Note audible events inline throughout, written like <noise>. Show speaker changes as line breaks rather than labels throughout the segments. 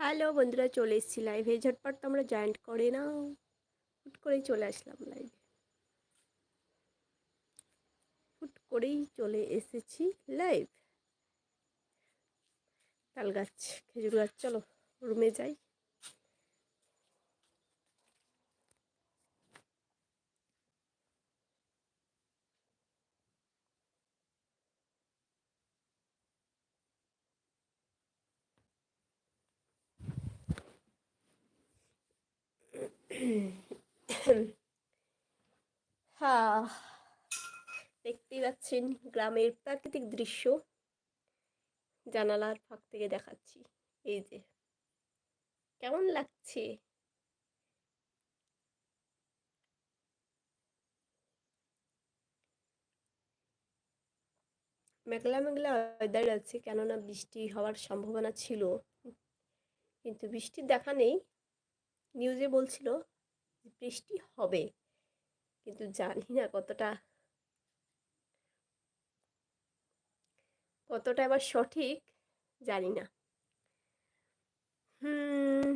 Hello বন্ধুরা, চলে এসেছি লাইভে ঝটপট তো আমরা জয়েন্ট করে না হুট করেই চলে আসলাম লাইভে হুট করেই চলে এসেছি লাইভ তাল গাছ, খেজুর গাছ, চলো রুমে যাই। হ্যাঁ দেখতেই পাচ্ছেন গ্রামের প্রাকৃতিক দৃশ্য। জানালার ফাঁক থেকে দেখাচ্ছি। এই যে, কেমন লাগছে? মেঘলা মেঘলা ওয়েদার আছে, কেননা বৃষ্টি হওয়ার সম্ভাবনা ছিল। কিন্তু বৃষ্টির দেখা নেই। নিউজে বলছিল বৃষ্টি হবে, কিন্তু জানি না কতটা কতটা এবার সঠিক, জানি না। হুম,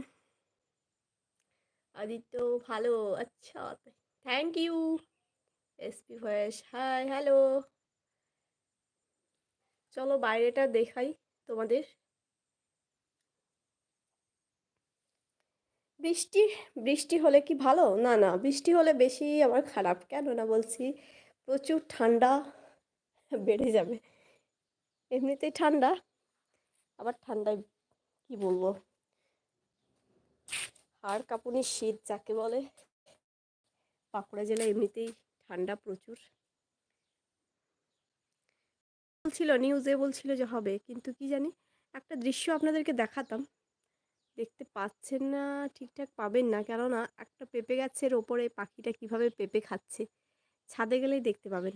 আদিত্য ভালো আচ্ছা thank you SP voice hi hello চলো বাইরেটা দেখাই তোমাদের। বৃষ্টি বৃষ্টি হলে কি ভালো? না না, বৃষ্টি হলে বেশি আমার খারাপ। কেন না বলছি, প্রচুর ঠান্ডা বেড়ে যাবে। এমনিতেই ঠান্ডা। আবার ঠান্ডায় কি বলব? হাড় কাঁপুনি শীত যাকে বলে। বাঁকুড়া জেলা এমনিতেই ঠান্ডা প্রচুর। বলছিল নিউজে বলছিল যে হবে, কিন্তু কি জানি? একটা দৃশ্য আপনাদেরকে দেখাতাম। দেখতে পাচ্ছেন না, ঠিকঠাক পাবেন না। কেননা একটা পেঁপে গাছের ওপরে পাখিটা কীভাবে পেঁপে খাচ্ছে, ছাদে গেলেই দেখতে পাবেন।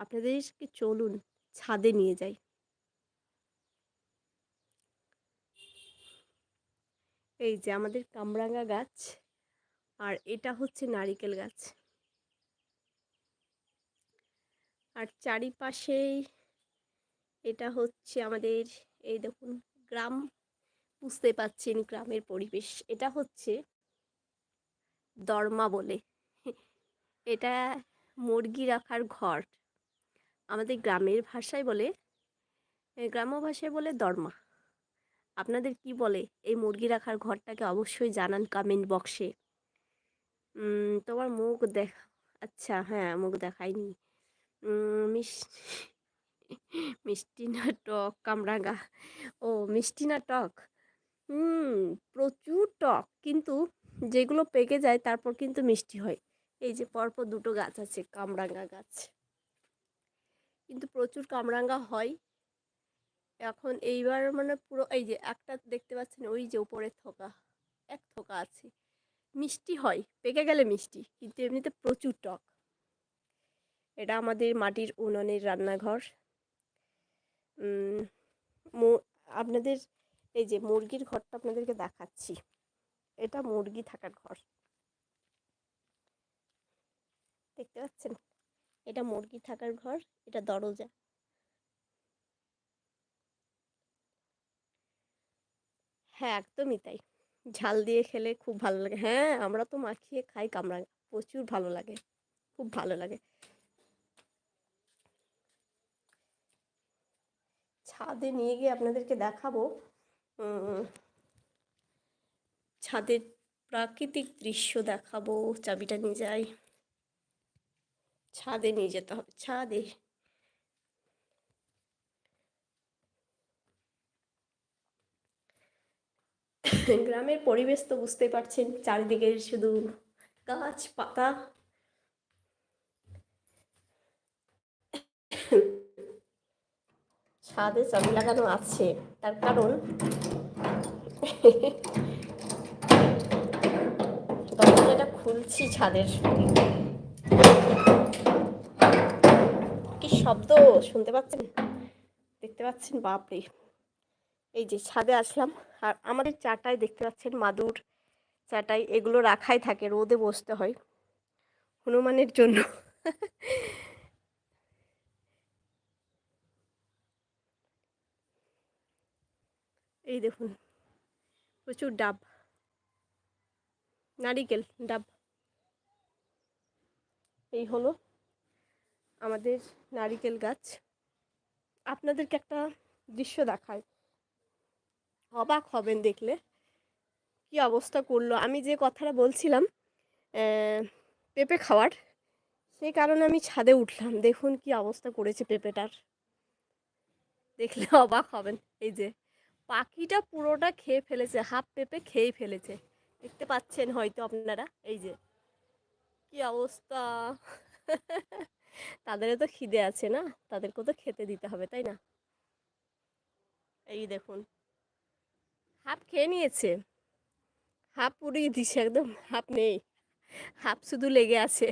আপনাদেরকে চলুন ছাদে নিয়ে যাই। এই যে আমাদের কামরাঙ্গা গাছ, আর এটা হচ্ছে নারিকেল গাছ। আর চারিপাশেই এটা হচ্ছে আমাদের, এই দেখুন, গ্রাম বুঝতে পাচ্ছেন গ্রামের পরিবেশ। এটা হচ্ছে দরমা বলে। এটা মুরগি রাখার ঘর। আমাদের গ্রামের ভাষায় বলে গ্রাম্য ভাষায় বলে দরমা। আপনাদের কি বলে এই মুরগি রাখার ঘরটাকে? অবশ্যই জানান কমেন্ট বক্সে তোমার মুখ দেখ আচ্ছা হ্যাঁ মুখ দেখায়নি মিস, মিষ্টি না টক কামরাঙ্গা? ও, মিষ্টি না টক? হুম, প্রচুর টক। কিন্তু যেগুলো পেকে যায় তারপর কিন্তু মিষ্টি হয়। এই যে পরপর দুটো গাছ আছে, কামরাঙ্গা গাছ। কিন্তু প্রচুর কামরাঙ্গা হয়। এখন এইবার মানে পুরো এই যে একটা দেখতে পাচ্ছেন, ওই যে উপরে থোকা, এক থোকা আছে। মিষ্টি হয়, পেকে গেলে মিষ্টি, কিন্তু এমনিতে প্রচুর টক। এটা আমাদের মাটির উনুনের রান্নাঘর। আপনাদের এই যে মুরগির ঘরটা আপনাদেরকে দেখাচ্ছি। এটা মুরগি থাকার ঘর। দেখতে পাচ্ছেন? এটা মুরগি থাকার ঘর, এটা দরজা। হ্যাঁ একদমই তাই। ঝাল দিয়ে খেলে খুব ভালো লাগে। হ্যাঁ আমরা তো মাখিয়ে খাই, কামড়া, প্রচুর ভালো লাগে। খুব ভালো লাগে। ছাদে নিয়ে গিয়ে আপনাদেরকে দেখাবো। ছাদের প্রাকৃতিক দৃশ্য দেখাবো, চাবিটা নিয়ে যাই। ছাদে নিয়ে যেতে হবে, ছাদে। গ্রামের পরিবেশ তো বুঝতে পারছেন, চারিদিকে শুধু গাছ পাতা ছাদে চাবি লাগানো আছে। তার কারণ দরজাটা খুলছি ছাদের কি শব্দ? শুনতে পাচ্ছেন? দেখতে পাচ্ছেন? বাপরে। এই যে ছাদে আসলাম, আর আমাদের চাটাই দেখতে পাচ্ছেন? মাদুর চাটাই, এগুলো রাখাই থাকে, রোদে বসতে হয়। হনুমানের জন্য। এই দেখুন, প্রচুর ডাব। নারিকেল ডাব। এই হলো আমাদের নারিকেল গাছ। আপনাদেরকে একটা দৃশ্য দেখায় অবাক হবেন দেখলে। কি অবস্থা করল? আমি যে কথাটা বলছিলাম পেঁপে খাওয়ার সেই কারণে আমি ছাদে উঠলাম। দেখুন কি অবস্থা করেছে পেঁপেটার। দেখলে অবাক হবেন। এই যে পাখিটা পুরোটা খেয়ে ফেলেছে, হাফ পেঁপে খেয়ে ফেলেছে। দেখতে পাচ্ছেন হয়তো আপনারা, এই যে। কি অবস্থা? তাদেরও তো খিদে আছে না? তাদেরকেও তো খেতে দিতে হবে, তাই না? এই দেখুন। হাফ খেয়ে নিয়েছে। হাফ পুড়িয়ে দিছে একদম, হাফ নেই। হাফ শুধু লেগে আছে।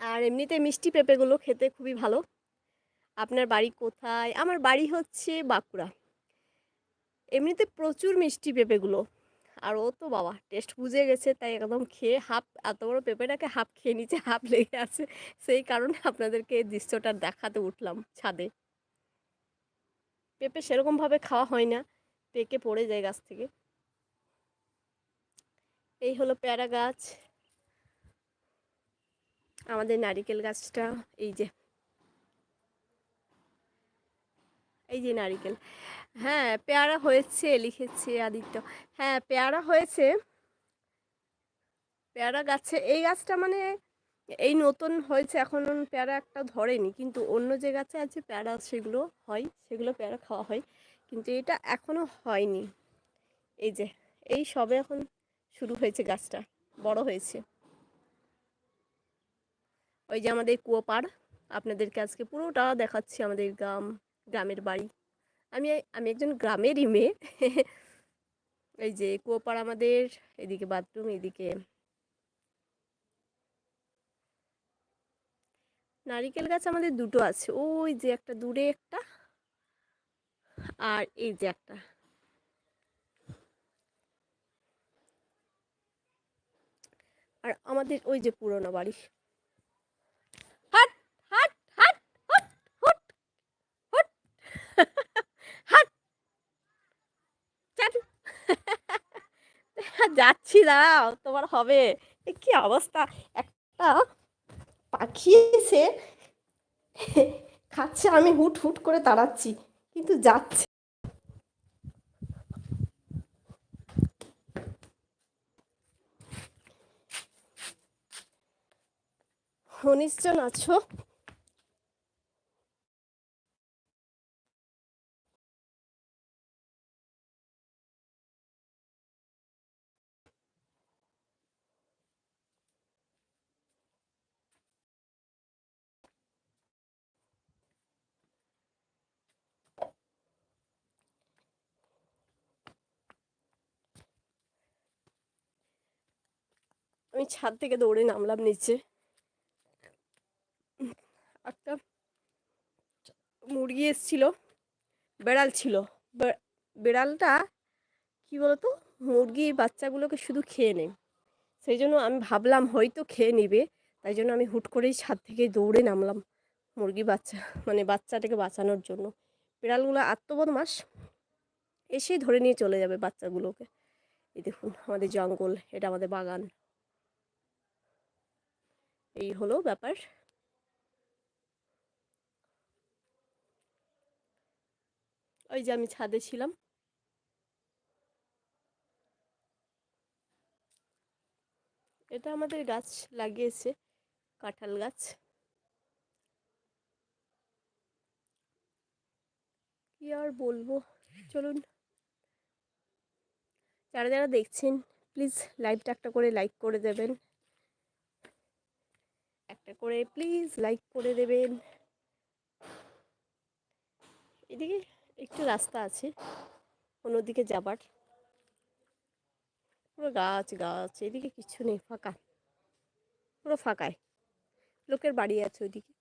আর এমনিতে মিষ্টি পেঁপেগুলো খেতে খুবই ভালো। আপনার বাড়ি কোথায়? আমার বাড়ি হচ্ছে বাঁকুড়া। এমনিতে প্রচুর মিষ্টি পেঁপেগুলো। আর ও তো বাবা টেস্ট বুঝে গেছে, তাই একদম খেয়ে হাফ, এত বড় পেঁপেটাকে হাফ খেয়ে নিচে, হাফ লেগে আছে। সেই কারণে আপনাদেরকে এই দৃশ্যটা দেখাতে উঠলাম ছাদে। পেঁপে সেরকমভাবে খাওয়া হয় না, পেকে পড়ে যায় গাছ থেকে। এই হলো প্যারা গাছ। আমাদের নারিকেল গাছটা, এই যে এই যে নারিকেল। হ্যাঁ পেয়ারা হয়েছে, লিখেছে আদিত্য। হ্যাঁ পেয়ারা হয়েছে। পেয়ারা গাছে, এই গাছটা মানে এই নতুন হয়েছে, এখন পেয়ারা একটা ধরেনি, কিন্তু অন্য যে গাছে আছে পেয়ারা, সেগুলো হয়, সেগুলো পেয়ারা খাওয়া হয়, কিন্তু এটা এখনও হয়নি। এই যে, এই সবে এখন শুরু হয়েছে গাছটা, বড় হয়েছে। ওই যে আমাদের কুয়োপাড় আপনাদেরকে আজকে পুরোটা দেখাচ্ছি, আমাদের গ্রাম গ্রামের বাড়ি। আমি আমি একজন গ্রামেরই মেয়ে। <laughs> এই যে কুয়োপাড় আমাদের, এদিকে বাথরুম, এদিকে নারিকেল গাছ আমাদের দুটো আছে। ওই যে একটা দূরে একটা আর এই যে একটা। আর আমাদের ওই যে পুরোনো বাড়ি হাট হাট হাট হুট হুট হুট হাট চাটু যাচ্ছি, দাঁড়াও, তোমার হবে। কি অবস্থা? একটা পাখি এসে খাচ্ছে, আমি হুট হুট করে তাড়াচ্ছি কিন্তু যাচ্ছে। উনিশ জন আছো? আমি ছাদ থেকে দৌড়ে নামলাম নিচে। একটা মুরগি এসছিল, বেড়াল ছিল। বেড়ালটা কি বলতো? মুরগি বাচ্চাগুলোকে শুধু খেয়ে নেয়। সেই জন্য আমি ভাবলাম হয়তো খেয়ে নিবে, তাই জন্য আমি হুট করেই ছাদ থেকে দৌড়ে নামলাম মুরগি বাচ্চা মানে বাচ্চাটাকে বাঁচানোর জন্য। বিড়ালগুলো আত্মবদমাস এসেই ধরে নিয়ে চলে যাবে বাচ্চাগুলোকে। এই দেখুন আমাদের জঙ্গল, এটা আমাদের বাগান। এই হলো ব্যাপার। ওই যে আমি ছাদে ছিলাম। এটা আমাদের গাছ লাগিয়েছে, কাঁঠাল গাছ। কি আর বলব? চলুন। যারা যারা দেখছেন প্লিজ লাইভটা একটা করে লাইক করে দেবেন। একটা করে প্লিজ লাইক করে দেবেন। এদিকে একটু রাস্তা আছে, অন্যদিকে যাবার। পুরো গাছ গাছ, এদিকে কিছু নেই, ফাঁকা। পুরো ফাঁকায়। লোকের বাড়ি আছে ওইদিকে।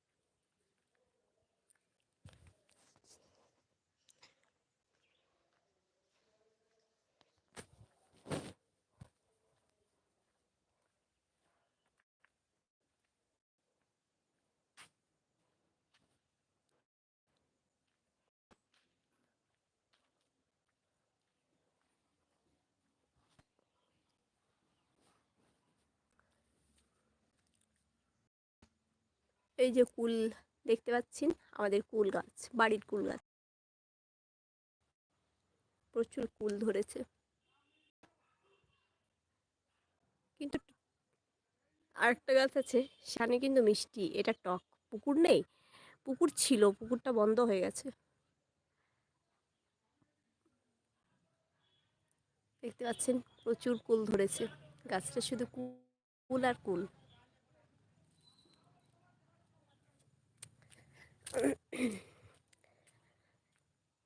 এই যে কুল দেখতে পাচ্ছেন? আমাদের কুল গাছ, বাড়ির কুল গাছ। প্রচুর কুল ধরেছে। কিন্তু আরেকটা গাছ আছে, সামনে কিন্তু মিষ্টি। এটা টক। পুকুর নেই? পুকুর ছিল, পুকুরটা বন্ধ হয়ে গেছে। দেখতে পাচ্ছেন? প্রচুর কুল ধরেছে। গাছটা শুধু কুল আর কুল।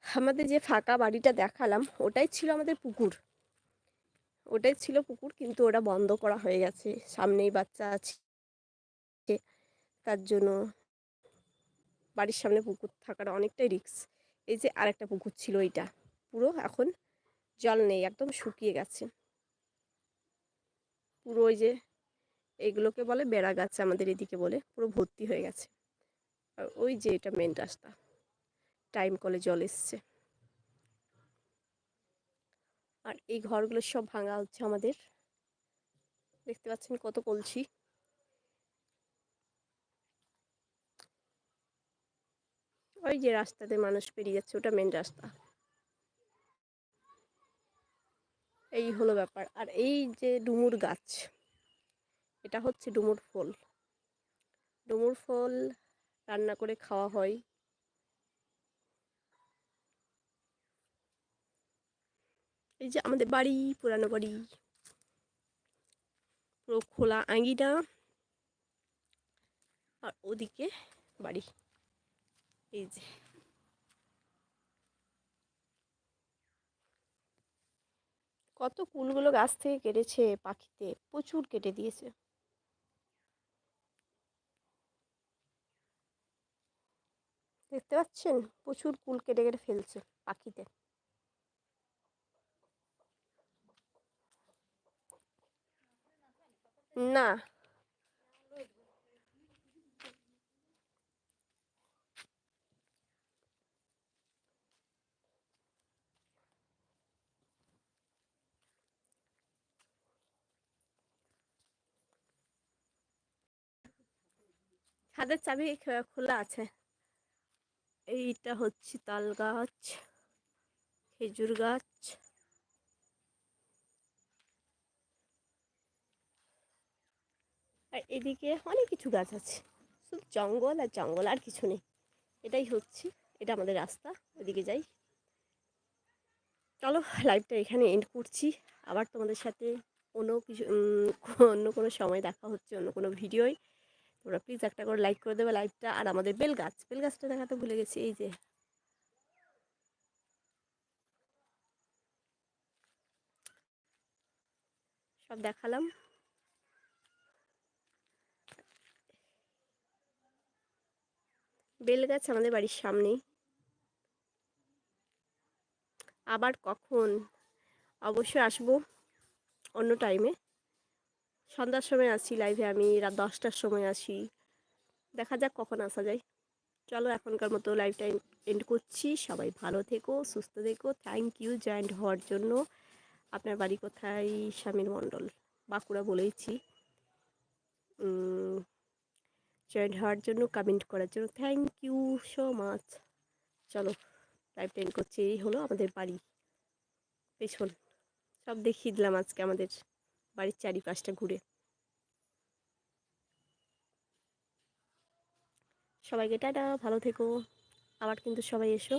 আমাদের যে ফাঁকা বাড়িটা দেখালাম, ওটাই ছিল আমাদের পুকুর। ওটাই ছিল পুকুর, কিন্তু ওটা বন্ধ করা হয়ে গেছে। সামনেই বাচ্চা আছে, তার জন্য বাড়ির সামনে পুকুর থাকাটা অনেকটাই রিক্স এই যে আরেকটা পুকুর ছিল এইটা। পুরো এখন জল নেই, একদম শুকিয়ে গেছে। পুরো ওই যে এইগুলোকে বলে বেড়া গাছ আমাদের এদিকে বলে, পুরো ভর্তি হয়ে গেছে। আর ওই যে এটা মেন রাস্তা। টাইম কলে জল এসছে। আর এই ঘরগুলো সব ভাঙা হচ্ছে আমাদের। দেখতে পাচ্ছেন কত কলছি ওই যে রাস্তাতে মানুষ পেরিয়ে যাচ্ছে, ওটা মেন রাস্তা। এই হলো ব্যাপার। আর এই যে ডুমুর গাছ, এটা হচ্ছে ডুমুর ফল। ডুমুর ফল রান্না করে খাওয়া হয়। এই যে আমাদের বাড়ি, পুরানো বাড়ি, পুরো খোলা আঙ্গিনা। আর ওদিকে বাড়ি। এই যে। কত কুলগুলো গাছ থেকে কেটেছে পাখিতে, প্রচুর কেটে দিয়েছে। দেখতে পাচ্ছেন? প্রচুর কুল কেটে কেটে ফেলছে পাখিতে। না। ছাদের চাবি খোলা আছে। এইটা হচ্ছে তাল গাছ, খেজুর গাছ। আর এদিকে অনেক কিছু গাছ আছে, শুধু জঙ্গল আর জঙ্গল আর কিছু নেই। এটাই হচ্ছে, এটা আমাদের রাস্তা ওদিকে যাই। চলো লাইভটা এখানে এন্ড করছি। আবার তোমাদের সাথে অন্য কিছু অন্য কোনো সময় দেখা হচ্ছে, অন্য কোনো ভিডিওয়। তোমরা প্লিজ একটা করে লাইক করে দেবে লাইভটা আর আমাদের বেল গাছ। বেল গাছটা দেখাতে ভুলে গেছি, এই যে। সব দেখালাম। বেল গাছ আমাদের বাড়ির সামনেই। আবার কখন? অবশ্যই আসব অন্য টাইমে সন্ধ্যার সময় আসি লাইভে আমি রাত দশটার সময় আসি। দেখা যাক কখন আসা যায়। চলো এখনকার মতো লাইভটা এন্ড করছি। সবাই ভালো থেকো, সুস্থ থেকো। থ্যাংক ইউ জয়েন্ট হওয়ার জন্য। আপনার বাড়ি কোথায়? স্বামীর মণ্ডল, বাঁকুড়া বলেইছি। জয়েন্ট হওয়ার জন্য কমেন্ট করার জন্য থ্যাংক ইউ সো মাচ চলো লাইভ টেন করছি। এই হলো আমাদের বাড়ি। পেছন। সব দেখিয়ে দিলাম আজকে আমাদের। বাড়ির চারিপাশটা ঘুরে। সবাইকে টাটা ভালো থেকো। আবার কিন্তু সবাই এসো।